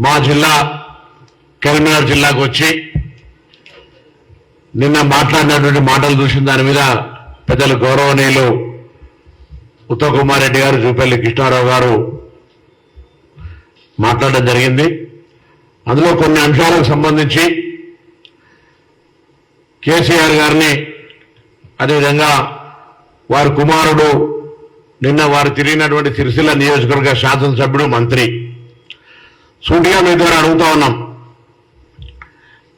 మా జిల్లా కరీంనగర్ జిల్లాకు వచ్చి నిన్న మాట్లాడినటువంటి మాటలు చూసిన దాని మీద పెద్దలు గౌరవనీయులు ఉత్తమ్ కుమార్ రెడ్డి గారు జూపల్లి కృష్ణారావు గారు మాట్లాడడం జరిగింది. అందులో కొన్ని అంశాలకు సంబంధించి కేసీఆర్ గారిని అదేవిధంగా వారి కుమారుడు నిన్న వారు తిరిగినటువంటి సిరిసిల్ల నియోజకవర్గ శాసనసభ్యుడు మంత్రి సూటిగా మీ ద్వారా అడుగుతా ఉన్నాం.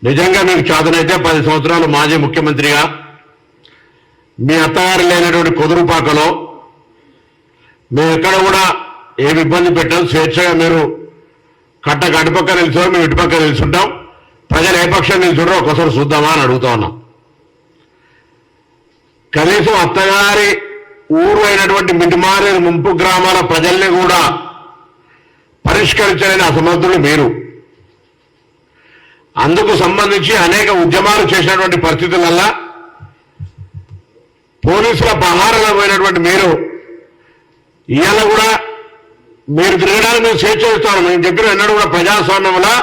నిజంగా మీకు చేతనైతే పది సంవత్సరాలు మాజీ ముఖ్యమంత్రిగా మీ అత్తగారు లేనటువంటి కుదురుపాకలో మేము ఎక్కడ కూడా ఏమి ఇబ్బంది పెట్టాం స్వేచ్ఛగా మీరు కట్ట కటుపక్క నిల్చున్నాం మేము ఇటుపక్క నిలుచుంటాం. ప్రజలు ఏ పక్షం నిలుచుంటారో ఒకసారి చూద్దామా అని అడుగుతా ఉన్నాం. కనీసం అత్తగారి ఊరు అయినటువంటి మిటిమారి ముంపు గ్రామాల ప్రజల్ని కూడా పరిష్కరించలేని అసమర్థులు మీరు. అందుకు సంబంధించి అనేక ఉద్యమాలు చేసినటువంటి పరిస్థితులల్లా పోలీసుల పహారలో పోయినటువంటి మీరు ఇవాళ కూడా మీరు తిరగడానికి మేము స్వేచ్ఛిస్తాను మేము చెప్పిన ఎన్నడూ కూడా ప్రజాస్వామ్యంలో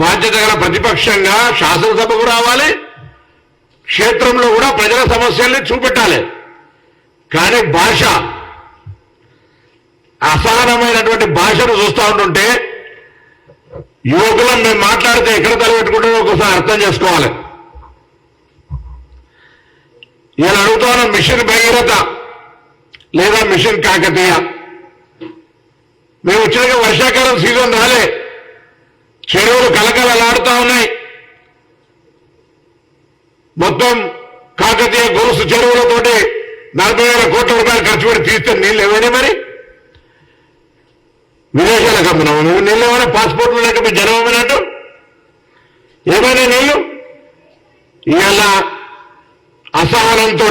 బాధ్యత గల ప్రతిపక్షంగా శాసనసభకు రావాలి క్షేత్రంలో కూడా ప్రజల సమస్యల్ని చూపెట్టాలి. కానీ భాష అసహనమైనటువంటి భాషను చూస్తూ ఉంటుంటే యువకులను మేము మాట్లాడితే ఎక్కడ తలపెట్టుకుంటామో ఒకసారి అర్థం చేసుకోవాలి. నేను అడుగుతాను మిషన్ భగీరథ లేదా మిషన్ కాకతీయ. మేము వచ్చినాక వర్షాకాలం సీజన్ రాలే. చెరువులు కలకలలాడుతూ ఉన్నాయి. మొత్తం కాకతీయ గొలుసు చెరువులతోటి నలభై వేల కోట్ల రూపాయలు ఖర్చు పెట్టి తీస్తే నీళ్ళు ఏమైనా మరి. విదేశాలకు అమ్మినావు నువ్వు నీళ్ళు ఏమైనా పాస్పోర్ట్లు లేక మీ జనం అమ్మినట్టు ఏమైనా నీళ్ళు? ఇవాళ అసహనంతో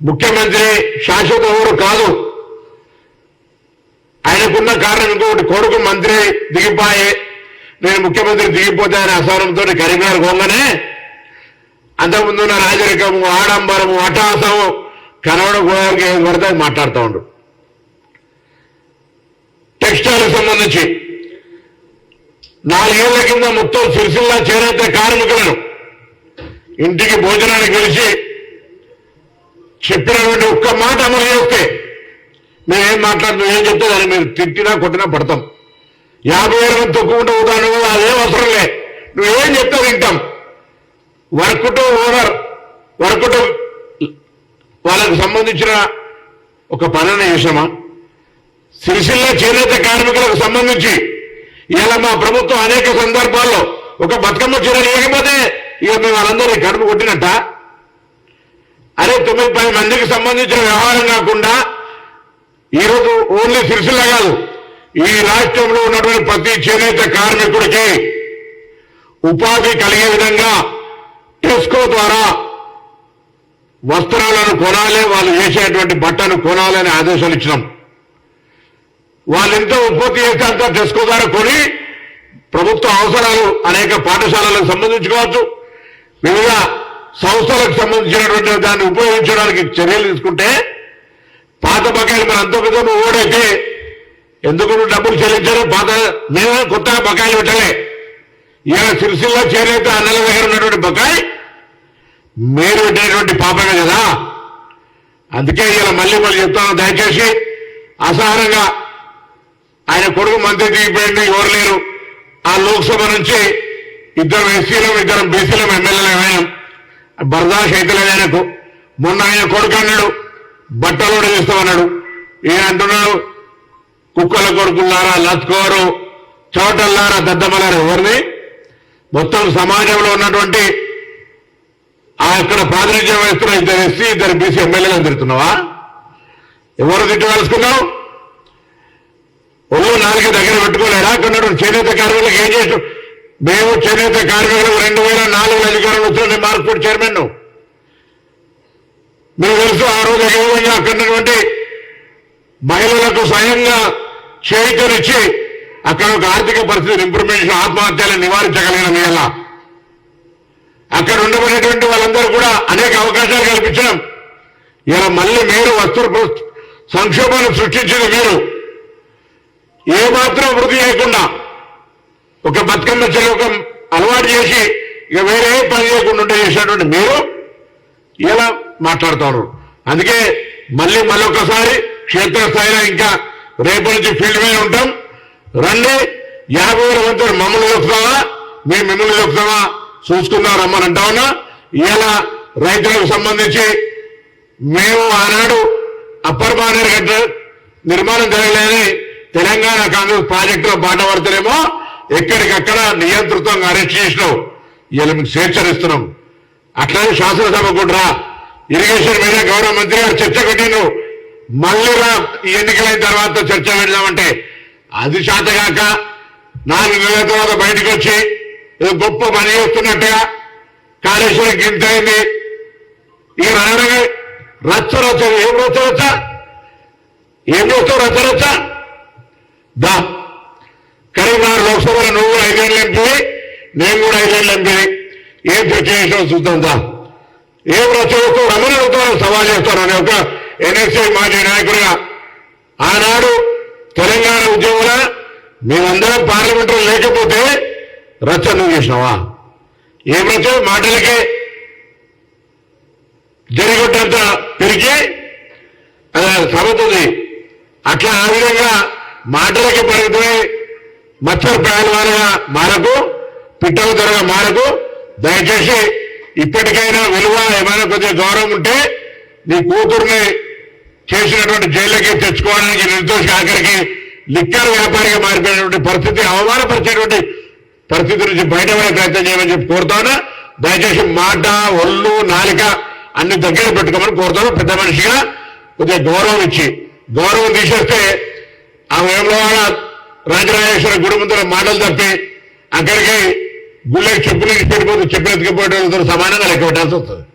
ముఖ్యమంత్రి శాశ్వత ఊరు కాదు. ఆయనకున్న కారణం ఇంకొకటి కొడుకు మంత్రి దిగిపోయే నేను ముఖ్యమంత్రి దిగిపోతే ఆయన అసహనంతో కరీంనగర్ పోగానే అంతకుముందు ఉన్న రాజరికము ఆడంబరము అటాసము కనవడం గోదావరికి ఏం పడితే మాట్లాడుతూ ఉండు. టెక్స్టైల్ సంబంధించి. నాలుగేళ్ళ కింద మొత్తం సిరిసిల్లా చేరైతే కార్మికులను ఇంటికి భోజనానికి పిలిచి చెప్పినటువంటి ఒక్క మాట అమలు చేస్తే మేమేం మాట్లాడుతున్నాం ఏం చెప్తే దాన్ని మేము తిట్టినా కొట్టినా పడతాం. యాభై వేల మంది తొక్కుకుంటూ పోతాను అదేం అవసరం లే. నువ్వేం చెప్తే వింటాం. Work to owner work to వాళ్ళకు సంబంధించిన ఒక పనిని చేసామా సిరిసిల్ల చేనేత కార్మికులకు సంబంధించి ఇలా మా ప్రభుత్వం అనేక సందర్భాల్లో ఒక బతుకమ్మ చీర లేకపోతే ఇక మేము వాళ్ళందరినీ కడుపు కొట్టినట్ట. అరే తొమ్మిది పది మందికి సంబంధించిన వ్యవహారం కాకుండా ఈరోజు ఓన్లీ సిరిసిల్ల కాదు ఈ రాష్ట్రంలో ఉన్నటువంటి ప్రతి చేనేత కార్మికుడికి ఉపాధి కలిగే విధంగా టెస్కో ద్వారా వస్త్రాలను కొనాలి వాళ్ళు వేసేటువంటి బట్టను కొనాలని ఆదేశాలు ఇచ్చినాం. వాళ్ళు ఉత్పత్తి చేస్తే అంత టెస్కో ద్వారా కొని ప్రభుత్వ అవసరాలు అనేక పాఠశాలలకు సంబంధించుకోవచ్చు. వివిధ సంస్థలకు సంబంధించినటువంటి దాన్ని ఉపయోగించడానికి చర్యలు తీసుకుంటే పాత బకాయిలు మన అంత పెద్ద ఓడైతే ఎందుకు నువ్వు డబ్బులు చెల్లించారు పాత మేమే కొత్తగా బకాయిలు పెట్టలే. ఇలా సిరిసిల్ల చేరైతే అన్నల దగ్గర ఉన్నటువంటి బకాయి మీరు పెట్టినటువంటి పాపమే కదా. అందుకే ఇలా మళ్ళీ మళ్ళీ చెప్తాను. దయచేసి అసహనంగా ఆయన కొడుకు మంత్రి దిగిపోయింది ఎవరు లేరు. ఆ లోక్సభ నుంచి ఇద్దరు ఎస్సీలం ఇద్దరం బీసీలం ఎమ్మెల్యేలు ఆయన బర్దాష్ అయితే లేదు ఆయనకు మొన్న ఆయన కొడుకు అన్నాడు బట్టలు కూడా చేస్తామన్నాడు ఈయన అంటున్నాడు కుక్కల కొడుకులారా లత్కోరు చోటల్లారా దద్దమలారా ఎవరిని మొత్తం సమాజంలో ఉన్నటువంటి ఆ అక్కడ ప్రాతినిధ్యం వహిస్తున్న ఇద్దరు ఎస్సీ ఇద్దరు బీసీ ఎమ్మెల్యేలు తిరుగుతున్నావా ఎవరు తిట్టవలుసుకున్నావు ఒళ్ళు నాలుగు దగ్గర పెట్టుకోలేరా అక్కడ చేనేత కార్మికులకు ఏం చేసు మేము చేనేత కార్మికులకు రెండు వేల నాలుగు అధికారులు వస్తుంది మార్కెట్ చైర్మన్ను. మీకు తెలుసు ఆ రోజు ఏమైనా అక్కడ ఉన్నటువంటి మహిళలకు స్వయంగా చేయితనిచ్చి అక్కడ ఒక ఆర్థిక పరిస్థితిని ఇంప్రూవ్మెంట్ ఆత్మహత్యలు ఆత్మహత్యలను నివారించగలిగిన ఎలా అక్కడ ఉండబడినటువంటి వాళ్ళందరూ కూడా అనేక అవకాశాలు కల్పించడం ఇలా మళ్ళీ మీరు వస్తు సంక్షోభాన్ని సృష్టించింది మీరు. ఏ మాత్రం వృద్ధి చేయకుండా ఒక బతుకమ్మ చెలకం అలవాటు చేసి ఇక వేరే పని చేయకుండా ఉంటే చేసినటువంటి మీరు ఇలా మాట్లాడుతారు. అందుకే మళ్ళీ మళ్ళొకసారి క్షేత్రస్థాయిలో ఇంకా రేపు నుంచి ఫీల్డ్ మీద ఉంటాం. రండి. యాభై వేల మంది మమ్మల్ని చూస్తావా మేము మిమ్మల్ని చూస్తావా చూసుకుందాం రమ్మని అంటా ఉన్నా. ఇలా రైతులకు సంబంధించి మేము ఆనాడు అప్పర్ బానర్ గడ్డ నిర్మాణం జరగలేదని తెలంగాణ కాంగ్రెస్ ప్రాజెక్టులో బాట పడితేనేమో ఎక్కడికక్కడ నియంతృత్వంగా అరెస్ట్ చేసినావు. ఇలా మీకు స్వేచ్ఛనిస్తున్నాం. అట్లానే శాసనసభ కూడా. ఇరిగేషన్ మీద గౌరవ మంత్రి గారు చర్చ పెట్టిండు మళ్ళీ రా ఈ ఎన్నికలైన తర్వాత చర్చ పెడదామంటే. అది శాతగాక నాలుగు నెలల తర్వాత బయటకు వచ్చి ఏదో గొప్ప పని చేస్తున్నట్టుగా కాళేశ్వరం గింత అయింది. ఇక రచ్చ రచ్చ ఏం రచ్చ రచ్చ? ఏం చేస్తావు రచ్చ రచ్చ? దా. కరీంనగర్ లోక్సభలో నువ్వు ఐదేళ్ళు ఎంపీ నేను కూడా ఐదేళ్ళు ఎంపీ. ఏం చర్చ చేసినావు చూద్దాం దా. ఏం రచ్చ చేస్తావు రమణ అవుతారో సవాల్ చేస్తాను అనే ఒక ఎన్ఎస్ఐ మాజీ నాయకుడిగా ఆనాడు తెలంగాణ ఉద్యమంలో మేమందరం పార్లమెంట్లో లేకపోతే రచ్చ నువ్వు చేసినావా? ఏం రచ్చ మాటలకే జరిగొట్టంత పెరిగి అది సభతుంది అట్లా ఆ విధంగా మాటలకి పరిగిపోయి మత్స్య పేలవాలుగా మారకు పిట్టల ధరగా మారకు దయచేసి ఇప్పటికైనా విలువ ఏమైనా కొద్దిగా గౌరవం ఉంటే నీ కూతుర్ని చేసినటువంటి జైల్లోకి తెచ్చుకోవడానికి నిర్దోష ఆఖరికి లిక్కర్ వ్యాపారిగా మారిపోయినటువంటి పరిస్థితి అవమానపరిచేటువంటి పరిస్థితి నుంచి బయటపడే ప్రయత్నం చేయమని చెప్పి కోరుతాను. దయచేసి మాట ఒళ్ళు నాలిక అన్ని దగ్గర పెట్టుకోమని కోరుతాను. పెద్ద మనిషిగా కొద్దిగా గౌరవం ఇచ్చి గౌరవం తీసేస్తే ఆ వేమలవాడ రాజరాజేశ్వర గుడి ముందర మాటలు తప్పి అక్కడికి గుళ్ళకి చెప్పులు పెట్టిపోతే చెప్పులు ఎత్తుకుపోవడం సమానంగా లెక్క పెట్టాల్సి వస్తుంది.